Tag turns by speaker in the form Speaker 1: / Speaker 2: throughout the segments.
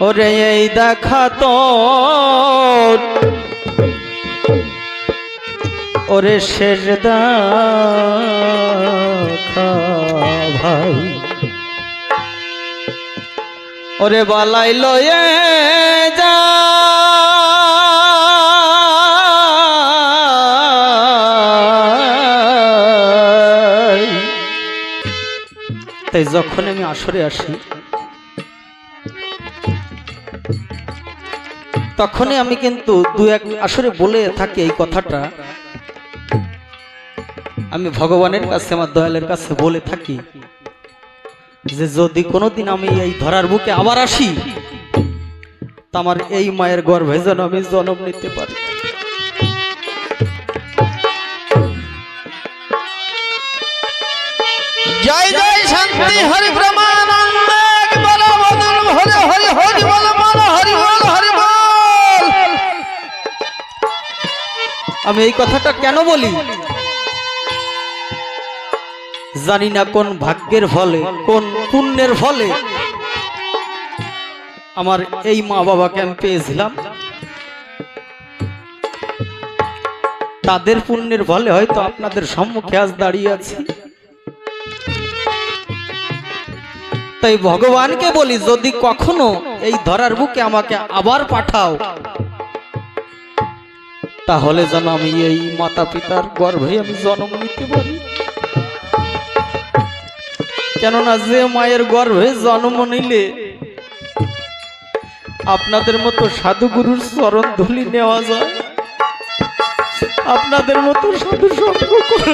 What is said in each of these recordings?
Speaker 1: ওরে এই দেখা তো। ওরে শেষ ভাই। ওরে বালাই লয়ে যা। তাই যখন আমি আসরে আসি, তখনই আমি কিন্তু দু এক আসরে বলে থাকি এই কথাটা। আমি ভগবানের কাছে, আমার দয়ালের কাছে বলে থাকি যে, যদি কোনোদিন আমি এই ধরার বুকে আবার আসি আমার এই মায়ের গর্ভে যেন আমি জন্ম নিতে পারি।
Speaker 2: শান্তি হরি ব্রহ্মানন্দ হরি হরি হরি বল বল, হরি বল হরি বল।
Speaker 1: আমি এই কথাটা কেন বলি? জানি না কোন ভাগ্যের ফলে, কোন পুণ্যের ফলে। আমার এই মা বাবাকে আমি পেয়েছিলাম। তাদের পুণ্যের ফলে হয়তো আপনাদের সম্মুখে আজ দাঁড়িয়ে আছি। তাই ভগবানকে বলি, যদি কখনো এই ধরার বুকে আমাকে আবার পাঠাও, তাহলে যেন আমি এই মাতা পিতার গর্ভে আমি জন্ম নিতে পারি। কেননা যে মায়ের গর্ভে জন্ম নিলে আপনাদের মতো সাধুগুরুর চরণ ধুলি নেওয়া যায়। আপনাদের মতো সাধু সঙ্গ করা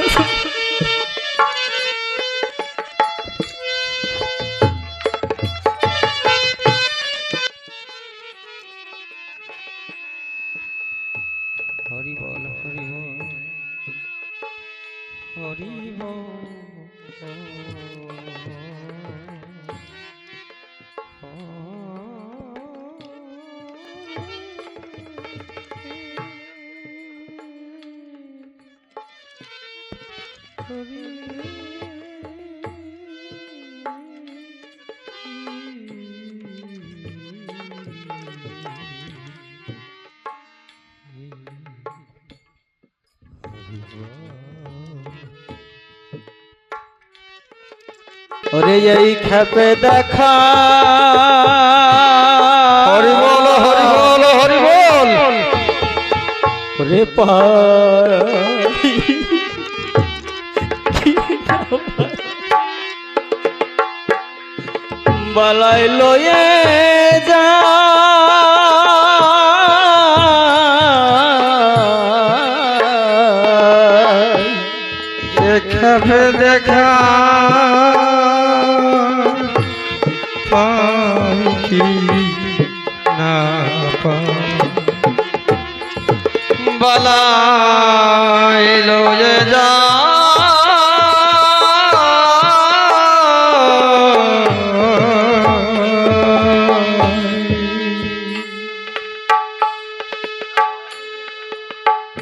Speaker 1: ওরে এই খেপে দেখা।
Speaker 2: হরি বল হরি বল হরি বল।
Speaker 1: ওরে বালাই লয়ে যা।
Speaker 2: দেখাবে দেখা।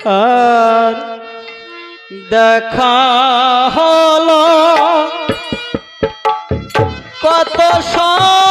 Speaker 1: আর দেখা হলো কত শত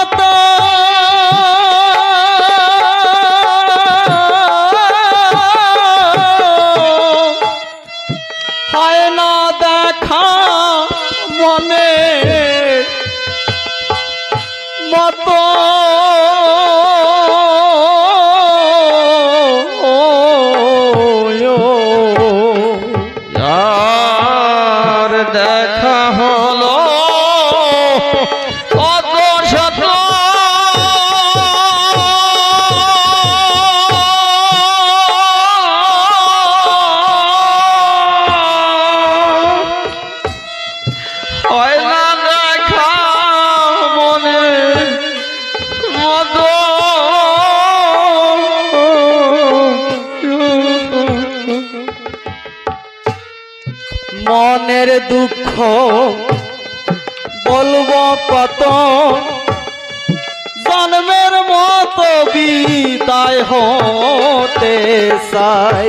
Speaker 1: হয় না মনে মনের দুঃখ বলব কত? জন্মের মতো বিদায় হতে চাই।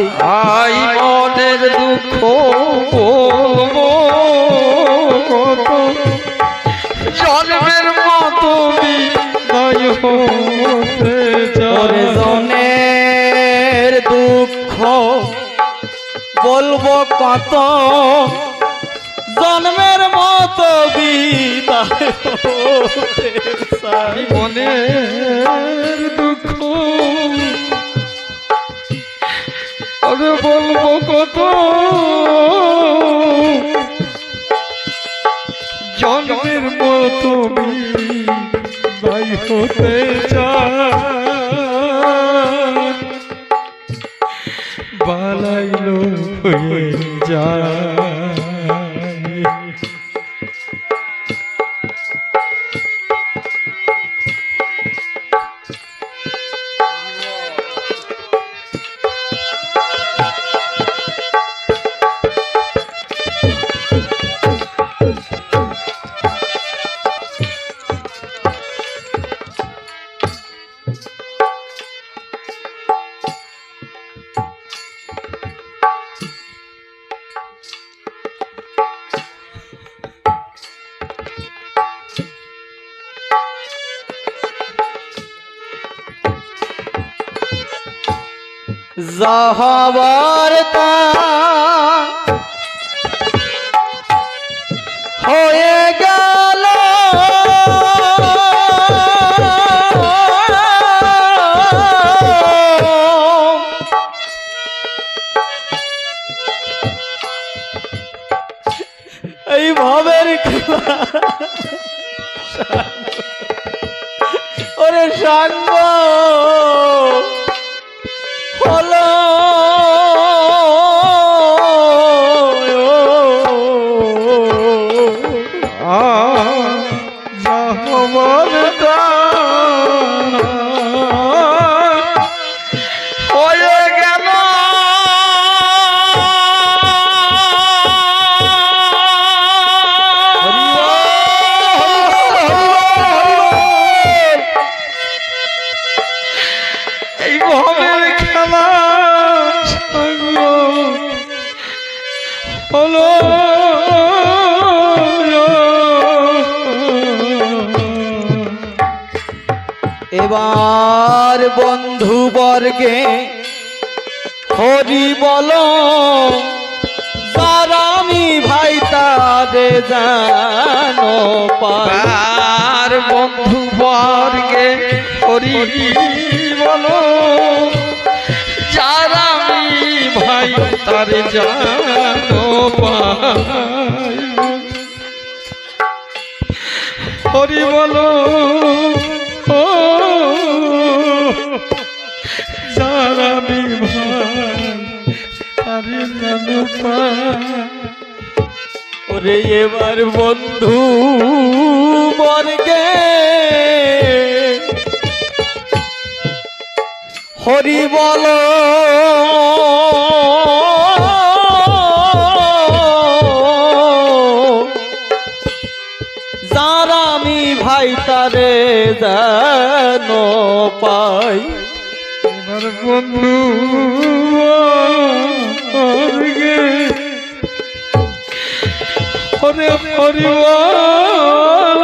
Speaker 2: আই মনের দুঃখ বলব কত জন্মের মতো বিদায় হতে
Speaker 1: জনের দুঃখ বলব কত? জন্মের মতো বিদায়।
Speaker 2: মনের দুঃখ আরে বলব কত? জন্মের মতো ভাই হতে চালাইল হয়ে যায়।
Speaker 1: যাহাবার তা হয়ে গেল। এই ভাবের খেলা ওরে সাঙ্গ বর্গে হরি বল আমি ভাই তারে জানো পাই
Speaker 2: আর বন্ধু বর্গে, হরি বলো, যারা আমি ভাই তার জানো হরি বলো ও
Speaker 1: ওরে এবার বন্ধু বর্গে হরি বল। যার আমি ভাই তারে জানো পাই।
Speaker 2: এবার বন্ধু হরে পরিবার।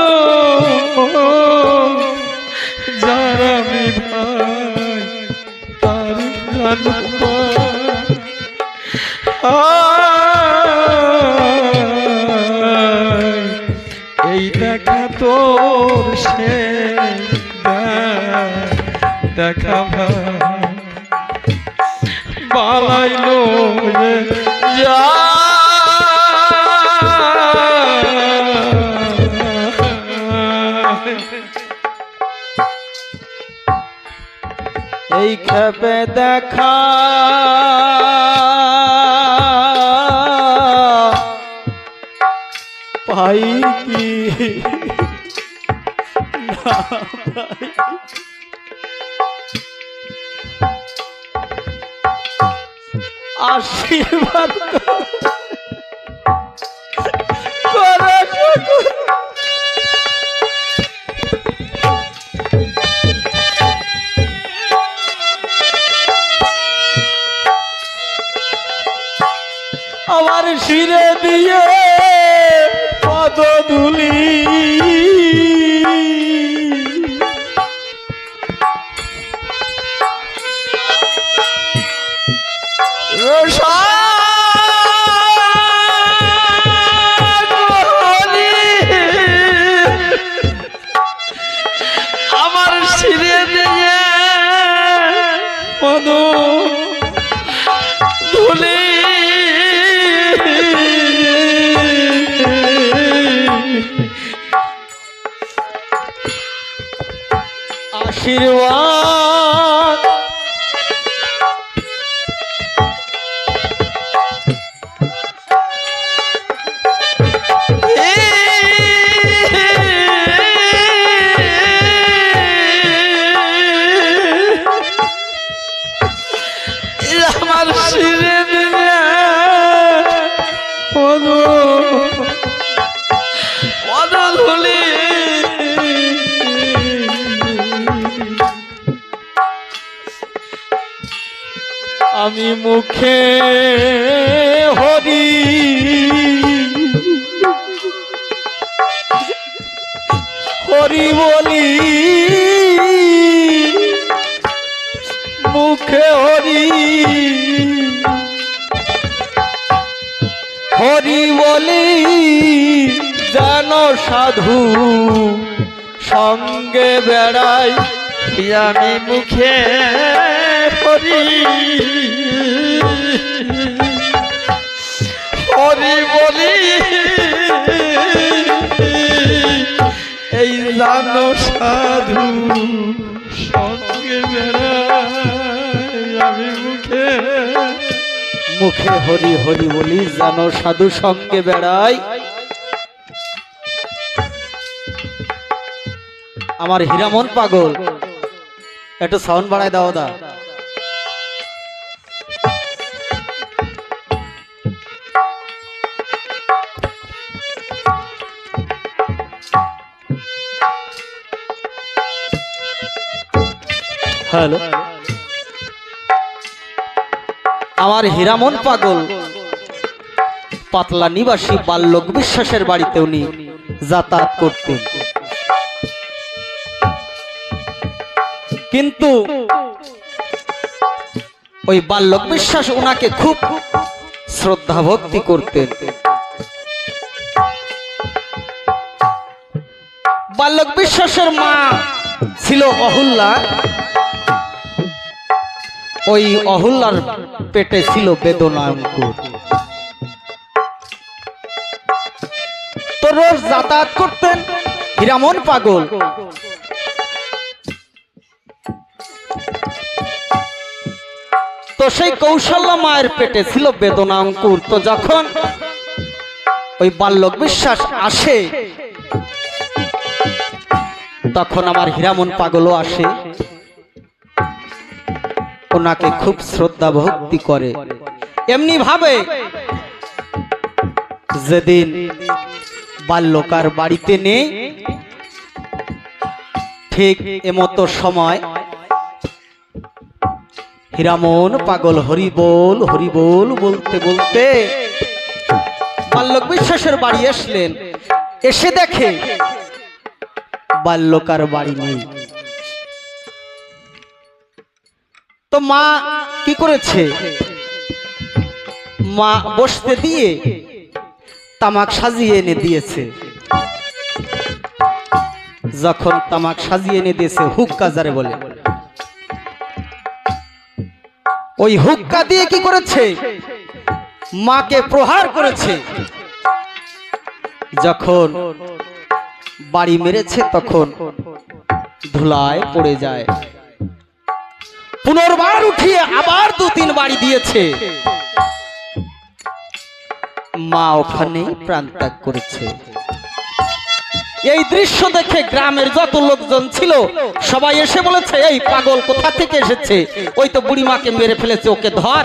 Speaker 2: যারা আমি ভাই তার এই দেখা তোর সে দেখা ভাই। বালাইলো যে যা
Speaker 1: এই খেপে দেখা পাই কি না পাই? শিরে দিয়ে মুখে হরি। হরি বলি, মুখে হরি। হরি বলি, যেন সাধু সঙ্গে বেড়াই,
Speaker 2: আমি মুখে হরি। জানো সাধু সঙ্গে আমি মুখে।
Speaker 1: মুখে হরি হরি বলি যেন সাধু সঙ্গে বেড়াই। আমার হীরামন পাগল, একটু সাউন্ড বাড়ায় দাও দা। হ্যালো আমার হীরামন পাগল। পাতলা নিবাসী বাল্যক বিশ্বাসের বাড়িতে উনি যাতায়াত করতেন। কিন্তু ওই বাল্যক বিশ্বাস ওনাকে খুব শ্রদ্ধা ভক্তি করতেন। বাল্যক বিশ্বাসের মা ছিল অহুল্লা। ওই অহুল্লার পেটে ছিল বেদনা অঙ্কুর। তো রোজ যাতায়াত করতেন হীরামন পাগল। তো সেই কৌশল্য মায়ের পেটে ছিল বেদনা অঙ্কুর। তো যখন ওই বাল্যক বিশ্বাস আসে, তখন আমার হীরামন পাগলও আসে। ওনাকে খুব শ্রদ্ধা ভক্তি করে। এমনি ভাবে যেদিন বাল্যকার বাড়িতে নেই, ঠিক এমতো সময় হীরামন পাগল হরি বল হরি বল বলতে বলতে বাল্যক বিশ্বাসের বাড়ি আসলেন। এসে দেখে বাল্যকার বাড়ি নেই। তো মা কি করেছে? মা বসতে দিয়ে তামাক সাজিয়ে এনে দিয়েছে। যখন তামাক সাজিয়ে এনে দিয়েছে হুক্কা যারে বলে। ওই হুক্কা দিয়ে কি করেছে? মাকে প্রহার করেছে। যখন বাড়ি মেরেছে, তখন ধুলায় পড়ে যায়। পুনর্বার উঠিয়ে আবার দু তিন বাড়ি দিয়েছে। মা ওখানে প্রাণ ত্যাগ করেছে। এই দৃশ্য দেখে গ্রামের যত লোকজন ছিল, সবাই এসে বলেছে, এই পাগল কোথা থেকে এসেছে? ওই তো বুড়ি মাকে মেরে ফেলেছে, ওকে ধর।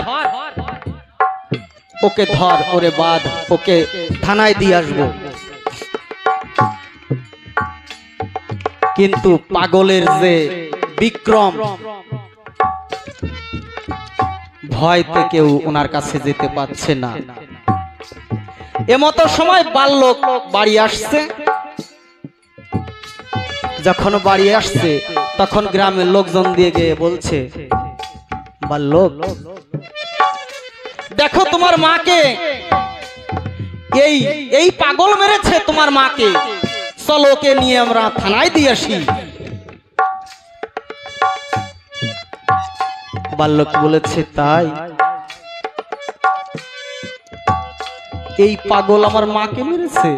Speaker 1: ওকে ধর, ওরে বাদ ওকে থানায় দিয়ে আসব। কিন্তু পাগলের যে বিক্রম ভয়তে কেউ ওনার কাছে যেতে পারছে না। এমতো সময় বাল্যক বাড়ি আসছে। যখন বাড়ি আসছে, তখন গ্রামের লোকজন দিয়ে গিয়ে বলছে, বাল্যক, দেখো তোমার মাকে। এই এই পাগল মেরেছে তোমার মাকে। চলো ওকে নিয়ে আমরা থানায় দিয়ে আসি। বাল্যক বলেছে তাই। এই পাগল আমার মাকে মেরেছে।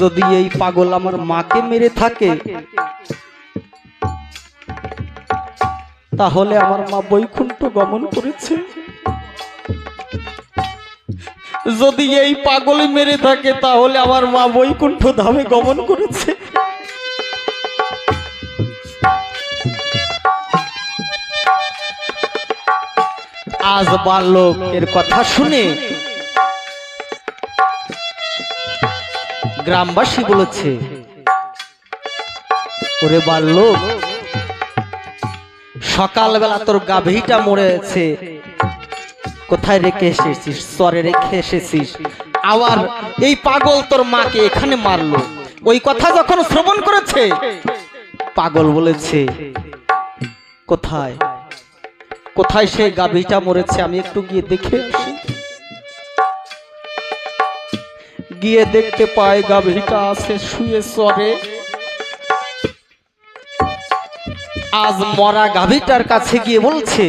Speaker 1: যদি এই পাগল আমার মাকে মেরে থাকে, তাহলে আমার মা বৈকুণ্ঠ গমন করেছে। যদি এই পাগল মেরে থাকে, তাহলে আমার মা বৈকুণ্ঠ ধামে গমন করেছে। আজ বাল্যকের কথা শুনে গ্রামবাসী বলেছে, ওরে বাল্যক, সকালবেলা তোর গাভীটা মরেছে। কোথায় রেখে এসেছিস? চরে রেখে এসেছিস। আবার এই পাগল তোর মাকে এখানে মারলো। ওই কথা যখন শ্রবণ করেছে, পাগল বলেছে, কোথায় কোথায় সেই গাভীটা মরেছে? আমি একটু গিয়ে দেখে আসি। গিয়ে দেখতে পাই গাভীটা আছে, শুয়ে সরে আজ মরা গাভীটার কাছে গিয়ে বলছে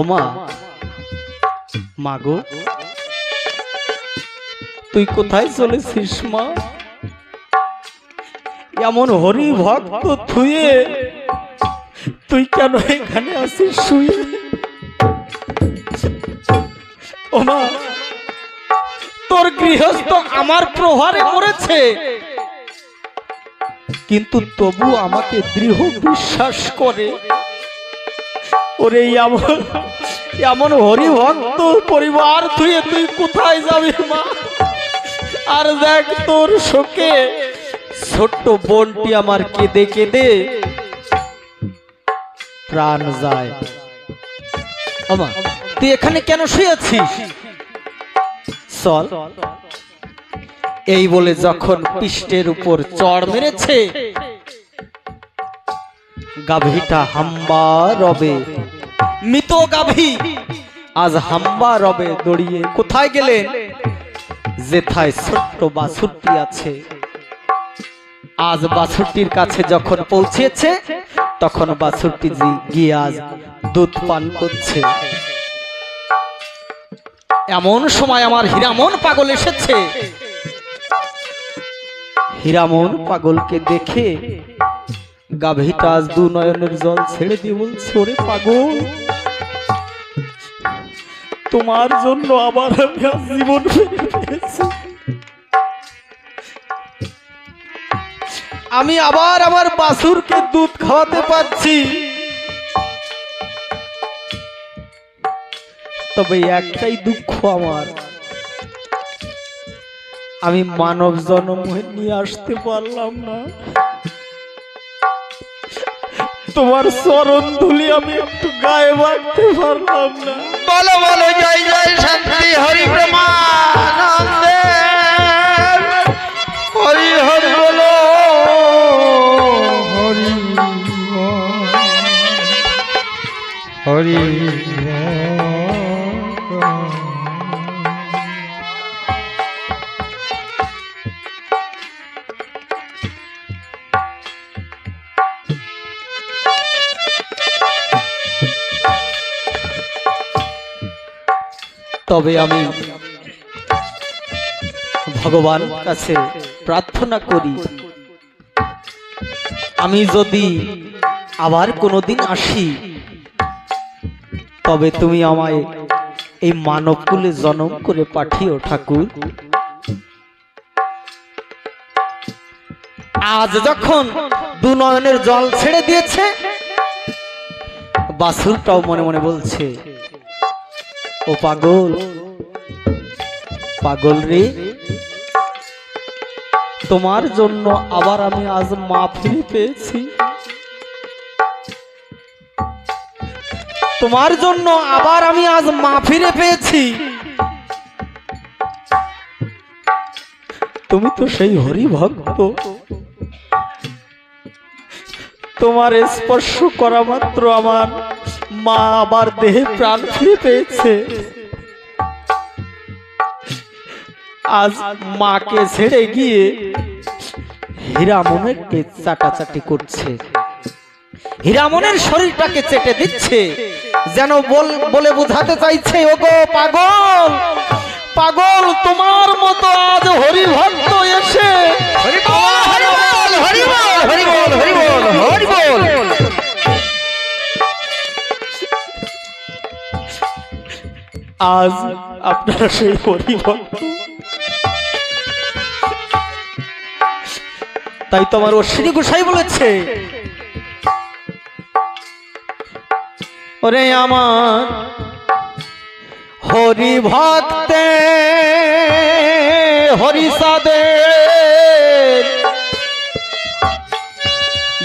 Speaker 1: ওমা মাগো তুই কোথায় চলেছিস মা? এমন হরি ভক্ত থুয়ে তুই কেন এখানে আছিস? শুয়ে ওমা তোর গৃহস্থ আমার প্রহারে মরেছে। কিন্তু তবু আমাকে দৃঢ় বিশ্বাস করে। ওরে এমন এমন হরিভক্ত পরিবার তুই তুই কোথায় যাবি মা? আর দেখ তোর শোকে ছোট্ট বোনটি আমার কেঁদে কেঁদে প্রাণ যায়। তুই এখানে কেন শুয়েছিস চল। এই বলে যখন পৃষ্ঠের উপর চড় মেরেছে, গাভীটা হাম্বা রবে। মৃত গাভী, আজ হাম্বা রবে দড়িয়ে কোথায় গেলেন? যেথায় ছোট্ট বাছুরটি আছে। আজ বাছুরটির কাছে যখন পৌঁছেছে তখন বাছুরটি গিয়ে আজ দুধ পান করছে। এমন সময় আমার হীরামন পাগল এসেছে। হীরামন পাগলকে দেখে গাভীটা আজ দু নয়নের জল ছেড়ে দিয়ে বলছে, ওরে পাগল, তোমার জন্য আবার আমি জীবন ফিরে পেয়েছি। আমি আবার আমার বাসুরকে দুধ খাওয়াতে পারছি। তবে একটাই দুঃখ আমার। আমি মানব জন্ম নিয়ে আসতে পারলাম না। তোমার চরণ ধুলি আমি একটু গায়ে বাঁধতে পারলাম না।
Speaker 2: বলো বলো, জয় জয়, শান্তি, হরি ব্রহ্মানন্দে
Speaker 1: তবে আমি ভগবান কাছে প্রার্থনা করি, আমি যদি আবার কোনোদিন আসি, তবে তুমি আমায় এই মানবকুলে জনম করে পাঠিও ঠাকুর। আজ যখন দু নয়নের জল ছেড়ে দিয়েছে, বাসুরটাও মনে মনে বলছে ও পাগল। পাগল রে। তোমার জন্য আবার আমি আজ মা ফিরে পেয়েছি। তোমার জন্য আবার আমি আজ মা ফিরে পেয়েছি। তুমি তো সেই হরি ভক্ত তোমার স্পর্শ করা মাত্র আমার মা আবার দেহে প্রাণ ফিরে পেয়েছে। আজ মাকে ছেড়ে গিয়ে হীরা মনেরকে চাটাচাটি করছে। হীরামনের শরীরটাকে চেটে দিচ্ছে যেন বলে বুঝাতে চাইছে ওগো পাগল পাগল তোমার মতো আজ হরিভক্ত এসে আজ আপনারা সেই হরিভক্ত তাই তো আমার অশ্বিনী গোসাই বলেছে। ওরে আমার হরি ভক্তে হরি সাদে।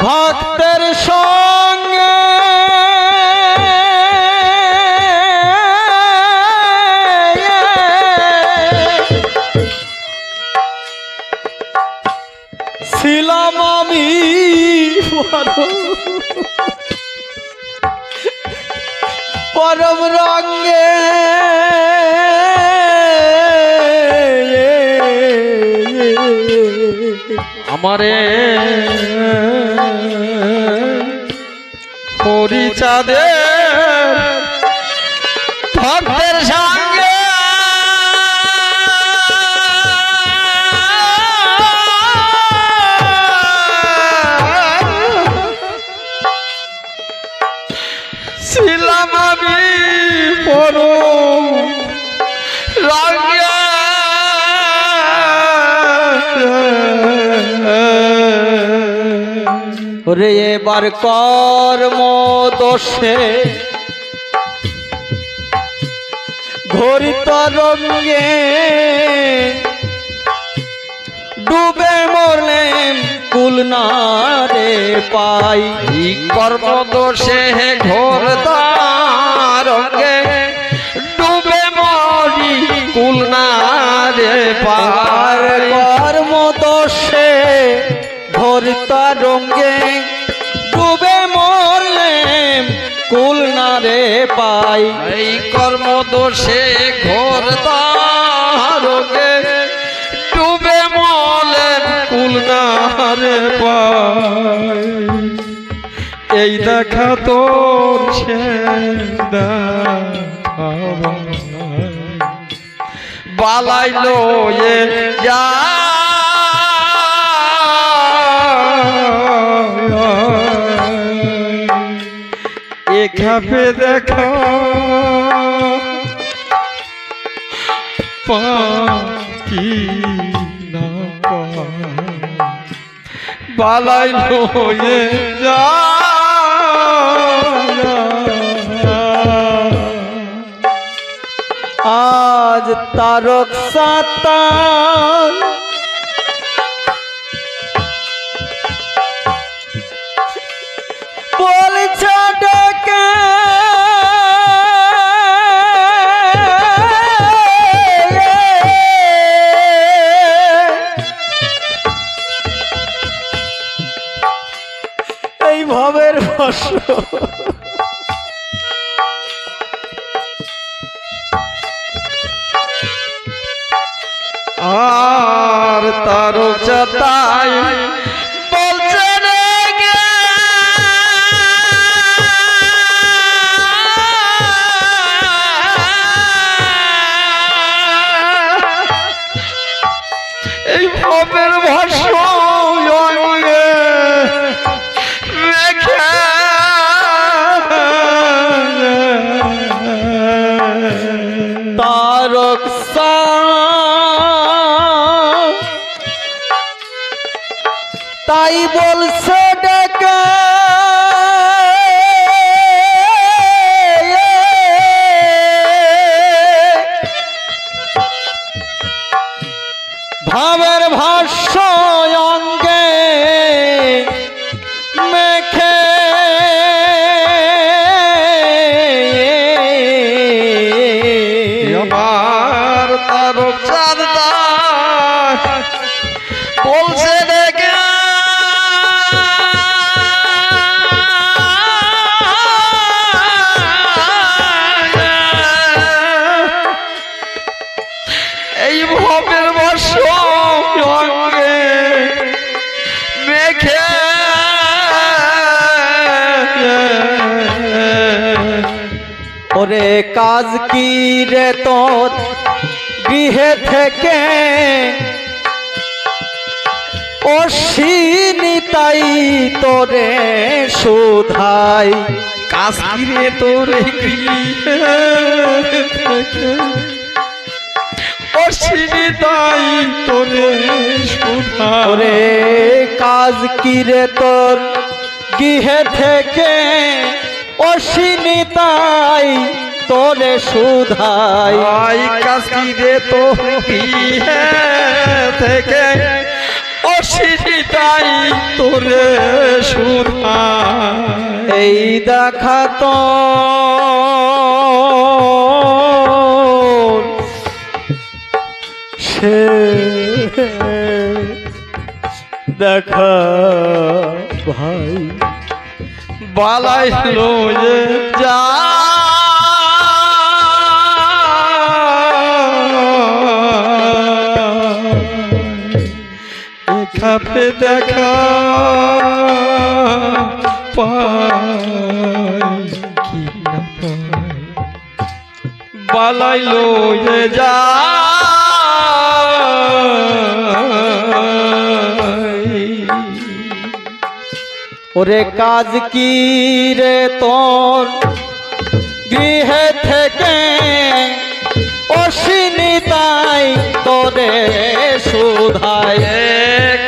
Speaker 1: ভক্তের সঙ্গে পরম রঙ্গে
Speaker 2: আমারে পরিচাদে
Speaker 1: এবার কর্ম দোষে ঘরিত রঙ্গে ডুবে মরলে কুল না রে পাই।
Speaker 2: কর্ম দোষে ঘোর রঙ্গে ডুবে মরি কুল না রে
Speaker 1: পার কর্ম দোষে ঘরিত রঙ্গে কুল না রে পাই।
Speaker 2: এই কর্ম দোষে ঘোর রঙ্গে ডুবে মলে কুল না রে পায় এই দেখা সে বালাইলো এ যা এ খাপে দেখা পাকি না বালাই লয়ে যা
Speaker 1: আজ তারক সাতান বলছে তাই ওরে কাজ কি রে তোর? গৃহে থেকে অশ্বিনী তাই তোরে সুধাই
Speaker 2: কাশ্মীরে তোর অশ্বিনী তাই তোরে সুধা
Speaker 1: ওরে কাজ কি রে তোর? গৃহে থেকে অশ্বিনী তাই তোরে সুধাই
Speaker 2: আই কাশ্মীরে তোর বিয়ে থেকে? অশ্বিনী তাই তোরে সুধা
Speaker 1: এই দেখা তো সে দেখা ভাই।
Speaker 2: বালাই লয়ে যা। খাপে দেখা পালাই লয়ে যা।
Speaker 1: ওরে কাজ কি রে তোর? গৃহে থেকে অশ্বিনী তাই তোরে সুধায়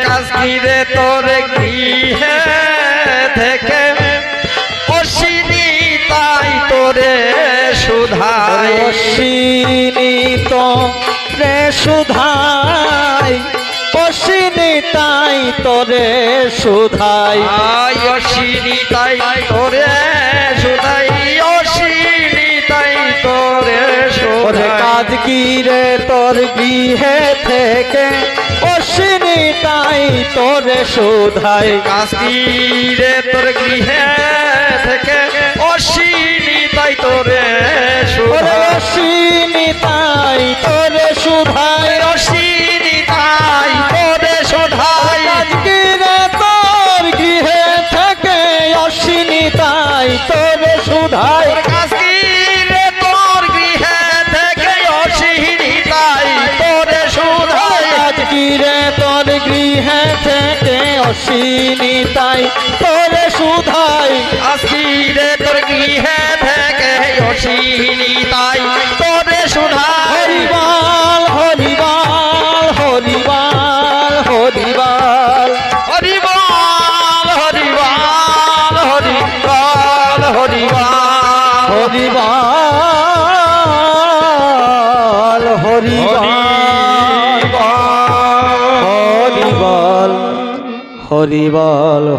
Speaker 2: কাশ্মীরে তোর গৃহে থেকে অশ্বিনী তাই তোরে সুধায়
Speaker 1: অশ্বিনী তো রে সুধাই অশ্বিনী তাই তোরে সুধাই
Speaker 2: অশ্বিনী তাই তোরে সুধাই অশ্বিনী তাই তোরে
Speaker 1: ওরে
Speaker 2: সুধাই
Speaker 1: কাজ কি রে তোর গৃহে থেকে? অশ্বিনী তাই তোরে সুধাই
Speaker 2: কাশ্মীরে তোর গৃহে থেকে? অশ্বিনী তাই তোরে সুধাই
Speaker 1: অশ্বিনী তাই তোরে সুধাই
Speaker 2: চাইনি তাই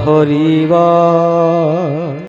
Speaker 1: হরি বল